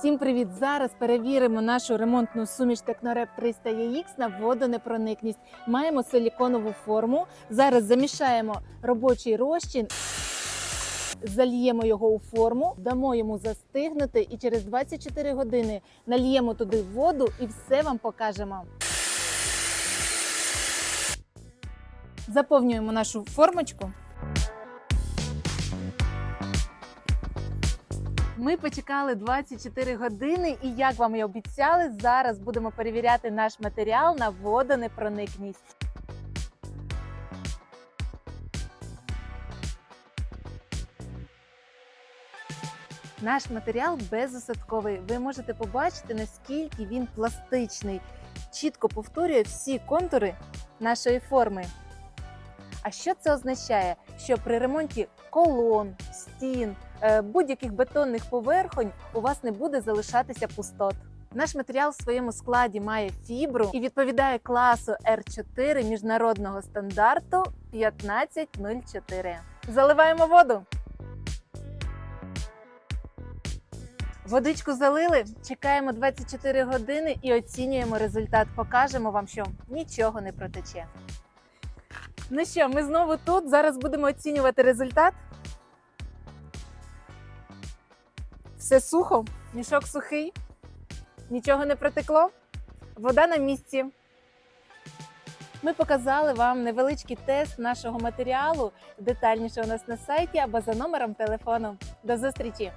Всім привіт! Зараз перевіримо нашу ремонтну суміш Технореп 300 AX на водонепроникність. Маємо силіконову форму. Зараз замішаємо робочий розчин, зальємо його у форму, дамо йому застигнути і через 24 години нальємо туди воду і все вам покажемо. Заповнюємо нашу формочку. Ми почекали 24 години, і як вам і обіцяли, зараз будемо перевіряти наш матеріал на водонепроникність. Наш матеріал безосадковий. Ви можете побачити, наскільки він пластичний, чітко повторює всі контури нашої форми. А що це означає? Що при ремонті колон, стін, будь-яких бетонних поверхонь у вас не буде залишатися пустот. Наш матеріал в своєму складі має фібру і відповідає класу R4 міжнародного стандарту 1504. Заливаємо воду. Водичку залили, чекаємо 24 години і оцінюємо результат. Покажемо вам, що нічого не протече. Ну що, ми знову тут. Зараз будемо оцінювати результат. Все сухо, мішок сухий, нічого не протекло, вода на місці. Ми показали вам невеличкий тест нашого матеріалу. Детальніше у нас на сайті або за номером телефону. До зустрічі!